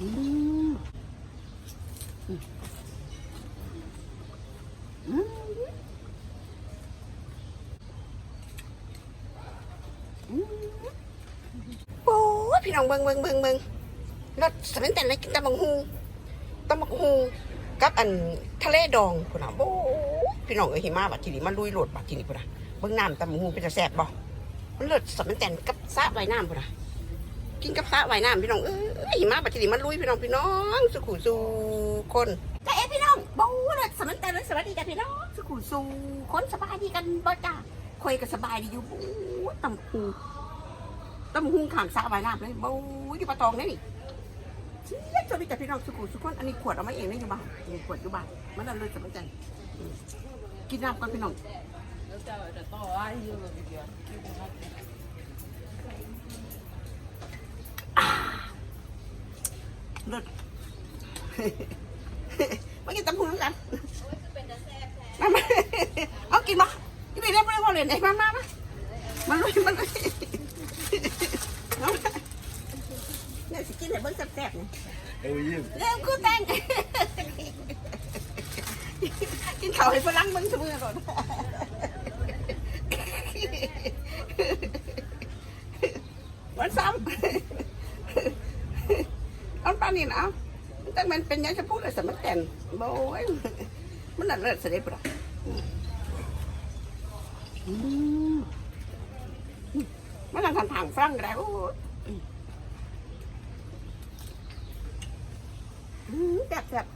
โอ้พี่น้องเบิ่งเบิ่งเบิ่งเบิ่งรถสมัยแต่เลยกินตำบักฮูตำบักฮูกับอันทะเลดองพุ่นน่ะโอ้พี่น้องเอ้ยหิมะบัดทีนี้มันลุยโหลดบัดทีนี้พุ่นน่ะเบิ่งน้ำตำบักฮูเป็นจะแซ่บบ่มันเลิศสมัยแต่กับสระว่ายน้ำพุ่นน่ะกินกับสระว่ายน้ำพี่น้องเอ้ย หิมาปัจจุบันมันลุยพี่น้องพี่น้องสุขุสู่คนแต่เอ้พี่น้องบู๊เลยสมัยแต่เลยสวัสดีจ้ะพี่น้องสุขุสู่คนสบายดีกันบ่จ้าคอยก็สบายดีอยู่บู๊ตำหูตำหูขางสระว่ายน้ำเลยบูอยู่ปะตองนี่นี่เชี่ยสวัสดีจ้ะพี่น้องสุขุสู่คนอันนี้ขวดเอามาเองนะอยู่บ้านนี่ขวดอยู่บ้านมันนั่นเลยสมัยแต่กินน้ำก่อนพี่น้องแล้วจะต่อว่าอยู่แบบเดียว เลิศมากินตำหูกันมามาเอากินมากินไปได้ไม่ได้พอเลยไหนมามามามันลุยมันลุยเอามาเนี่ยสิกินให้เบิ้งแซ่บๆเนี่ย How are you? เร็วกูแต่งกินข้าวให้ฝรั่งเบิ้งเสมอก่อนวันซ้ำเอาปลา นี่นะเอาแต่มันเป็นยังจะพูดอะไรสมัยแต่นโอ้ยมันน่ะเลิศเสด็จปะมันทางทางฝรั่งแล้วอืมแซ่บแซ่บ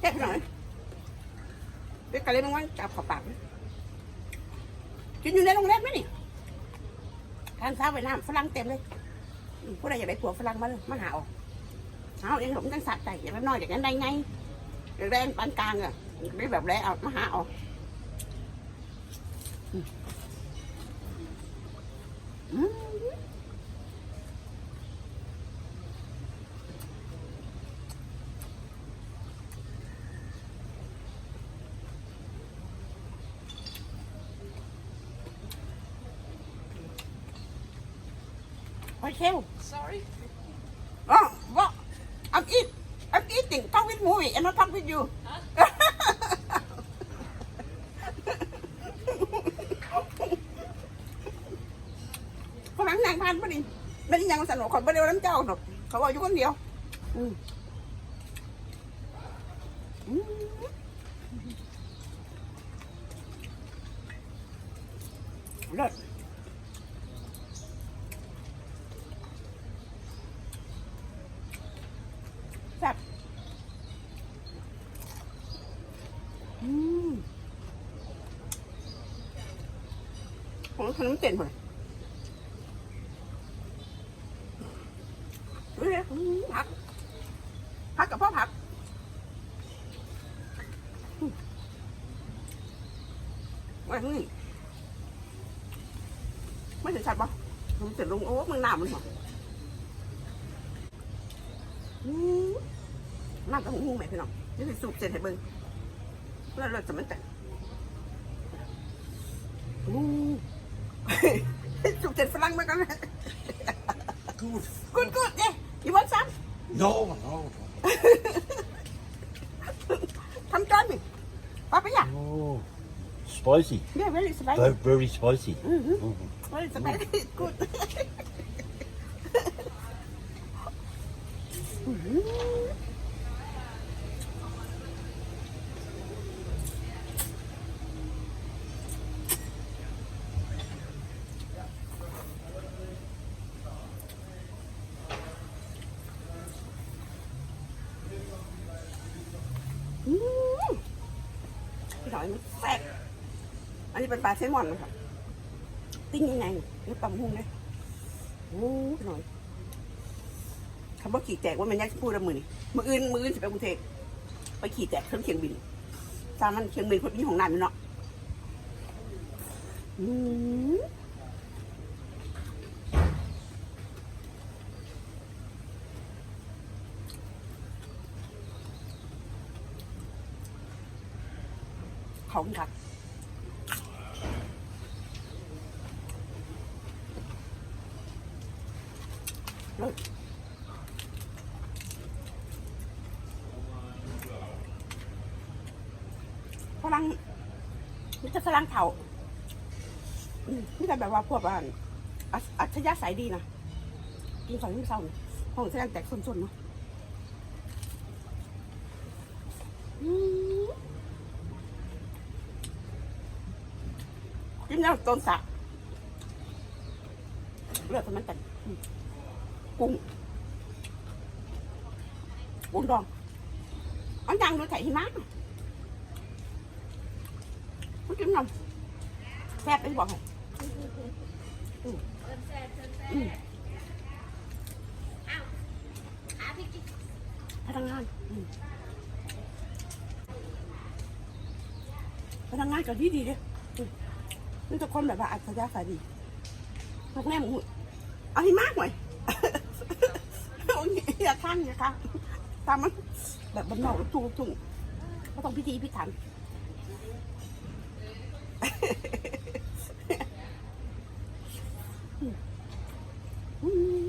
แซ่บหน่อยเด็กกะเลยมันว่าจับขอปาก กินอยู่ในโรงแรมไหมนี่ทานข้าวไปน้ำฝรั่งเต็มเลยผู้ใดอยากได้ผัวฝรั่งมาเลยมาหาเออกเอาเองผมตั้งสัตว์ใจอย่างน้อยอย่างนั้นได้ไงแรงปานกลางอะได้แบบแรงเอามาหาเอา โอเค sorry Oh, what? I'm eat. I'm eating. Talk with movie and not talk with you. ฝรั่งนางพานพอดีไม่ได้ยังสนุกคนไม่ได้ว่าน้ำเจ้าหรอกเขาบอกอยู่คนเดียว อืมอืมเลิศแซ่บอืม ขนมเส้นหมดเฮ้ยผักผักกับพ่อผักว้ข้านี้ไม่ถึงชัดปะขนมเส้นลงโอ้มึงหนามันหรออืมน่าจะหูไหมพี่น้องนี่คือสูบเสร็จให้เบิ้งแล้วเราจะไมันแต่งอู้ สูบเสร็จฝรั่งมากันนะ Good. กุดกุดเนี่ยอยู่บนซ้ No, no. ำทำจานนี่ป้าไปยัง Oh, spicy. เนี่ย very spicy Very, very spicy. อือหือ Mhm. very spicy good อื้อหืออืมพี่หน่อย มันแซ่บอันนี้เป็นปลาเซลมอนนะครับติ้งยังไงนี่ปลาหุ้งเลยโอ้หน่อยคำว่าขี่แจกว่ามันยากจะพูดละมือนี่มืออื่นมืออื่นจะไปกรุงเทพไปขี่แจกเครื่องเคียงบินสามมันเคียงบินคนนี้ของนานอยู่เนาะอืม ของครับรสฝรั่งนี่จะฝรั่งเถานี่จะแบบว่าพวกอัจฉริยะสายดีนะกินของนี่เศร้าเนี่ยองแสดงแต่วนๆเนาะ กินแล้วต้นสะเลือดมันแต่กุ้งกุ้งดองอันยังดูไข่หิมะมันกินนมแซ่บไปบอกให้อืมอืมพนักงานพนักงานก็ดีดีเลย นี่ทุกคนแบบว่าอัจฉริยะสายดีพวกแม่หมูเอาให้มากหน่อยอยอย่าข้างอย่าข้างตามมันแบบบนนอกทุ่งทุ่งก็ต้องพิธีพิถันอืม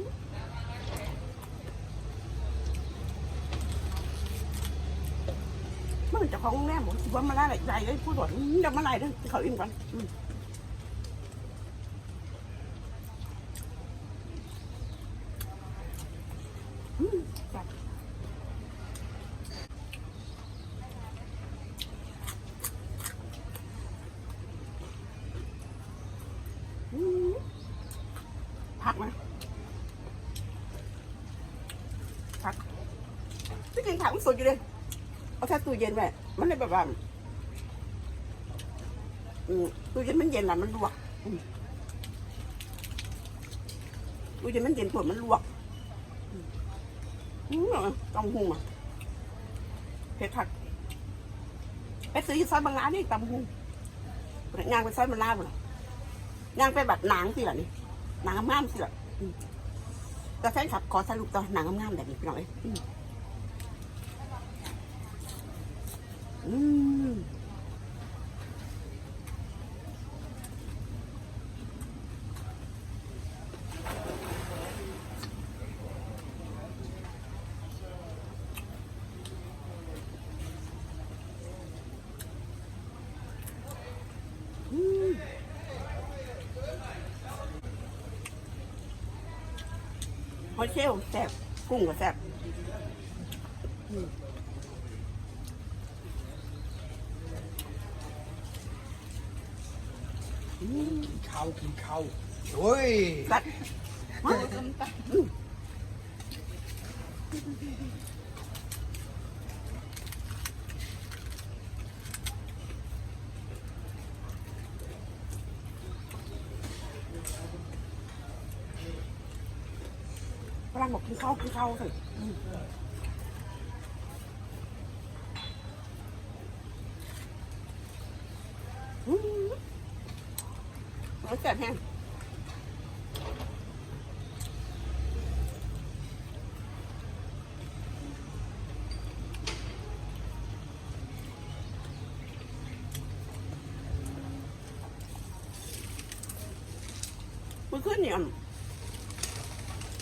มันเป็นเจ้าของแรมผมคิดว่ามาไล่ไหลเลยพูดว่าอืมเดี๋ยวมาไล่เด้เขาอิ่มก่อนอืมอืมจัดอืมผักไหมผักที่กินผักมัน สดอยู่เลย เอาแค่ตู้เย็นไว้มันเลยแบบว่าอืมตู้เย็นมันเย็นน่ะมันลวกตู้เย็นมันเย็นปวดมันลวกอืมต้องหุงอะเผ็ดผักไปซื้อซอยบางร้านนี่ตำหุงย่างไปซอยมันลาบเลยย่างไปแบบหนังสิล่ะนี่หนังงามสิล่ะอืมแต่แฟนคลับขอสรุปตัวหนังงามแบบนี้พี่องเอ้ย อืมอืมอืมหอยเชลแซ่บกุ้งก็แซ่บ ข้าวกินข้าวโอ้ยสัดฝรั่งบอกกินข้าวกินข้าวสิอืมอืมเอาแซ่บแห้ง มันขึ้นเนี่ย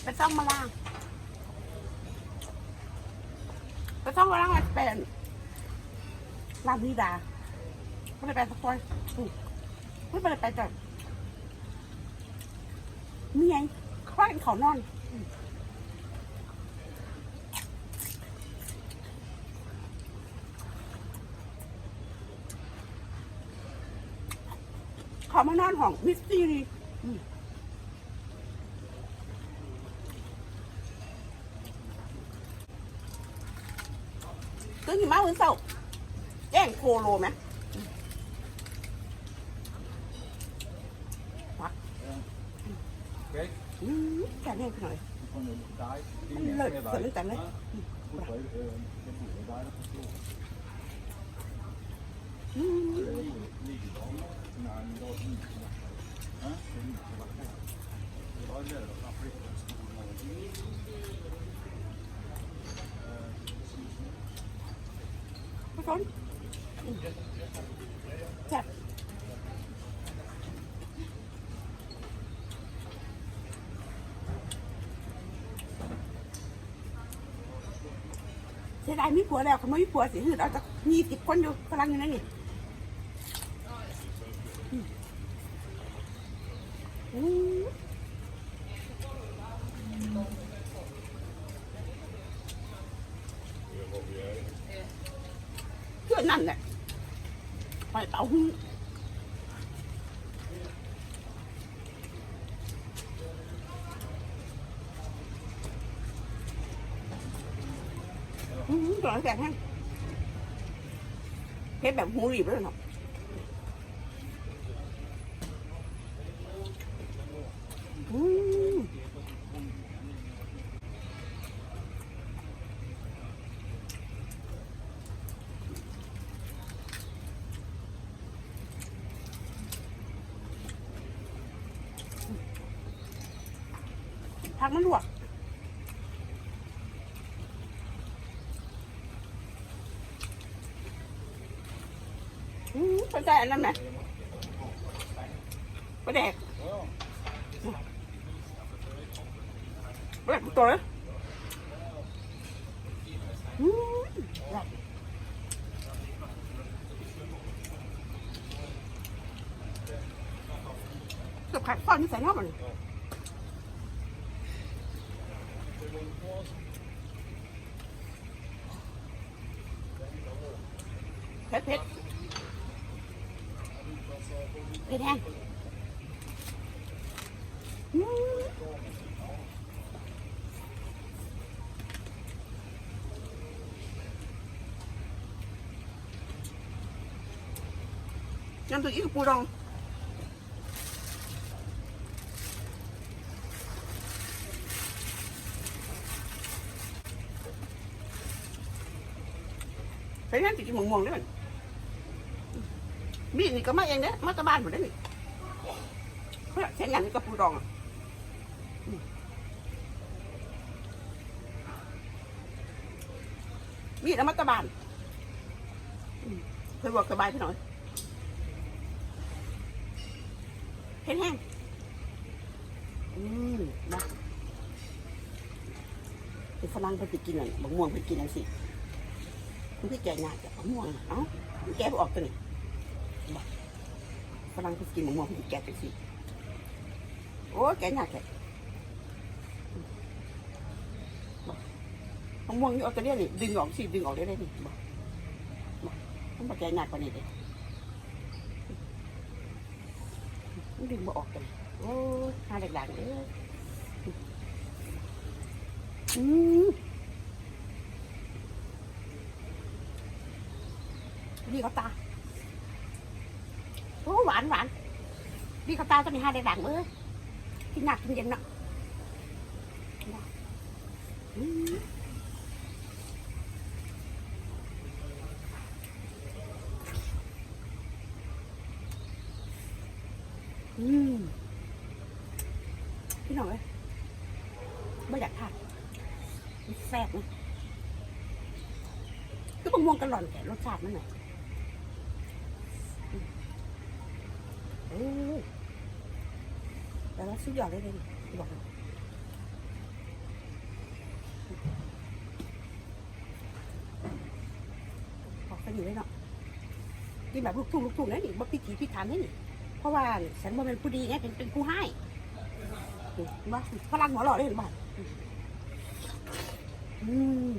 ไปซ่อมมาล่างไปซ่อมมาล่างอะไรเป็นร้านนิดาไม่ได้ไปสักคนอืมไม่ได้ไปแต่เมียคล้ายเขานอนขามานอนห้องมิสซี รีอืมตื่นขึ้นมาวันเสาร์แจ้งโคโลไหม Kijk, อืมแค่นี้ขึ้นหน่อย van de taai. มันเลิศสนแต่เลย Goed, hoor. ก่อนจับเสียดายมีผัวแล้วเขาไม่มีผัวสิหืดเอาจากมีสิบคนอยู่กำลังอยู่นั่นนี่ ร้อนแสงแห้งเพชรแบบหูหลีบเลยเนาะผักมันลวก อืมสนใจอันนั้นไหมปลาแดกปลาแดกตัวเลยอืมแบบเกับขัดฟันใส่หน้ามันเผ็ดเผ็ด เผ็ดแห้งอืม น้ำตัวอีกปูดองใส่น้ำติดม่วงๆด้วยมันมีดนี่ก็มาเองเด้อมาตะบ้า นหมดเลยนี่เพื่อใช้งอืมบอกสบายพี่หน่อยเห็นแห้งอืมนะเป็นฝรั่งไปกินอะไรบะม่วงไปกินอะไรสิมันพี่แกงานจากบะม่วงเอ้าแกะบ่ออกตัวนี้บอกฝรั่งไปกินบะม่วงเพี่แกะจังสิโอ้แกงหนักแกมะม่วงนี่เอาตัวเนี้ยนี่ดึงออกสิดึงออกได้เลยนี่บอกบอกมันบอกแกงหนักกว่านี้เลย มันดึงมาออกกันโอ้ยหาเด็กหลังเด้ออืมนี่เขาตาโอ้หวานหวานนี่เขาตาต้องมีห้าเด็กหลังเอ้ยกินหนักกินเย็นเนาะอืม อืมพี่น้องเอ้ยไม่อยากทานแซ่บนะคือมะม่วงกระหล่อนแต่รสชาติมันหน่อยเออแต่ว่าสุดยอดเลยเลยบอกออกไปอยู่เลยเนาะกินแบบลูกทุ่งลูกทุ่งนั่นนี่บ่พิถีพิถันนี่นี่ เพราะว่าฉันบ่เป็นผู้ดีไงเป็นเป็นผู้ให้ว่าพลังหัวหล่อได้หรือเปล่าอืม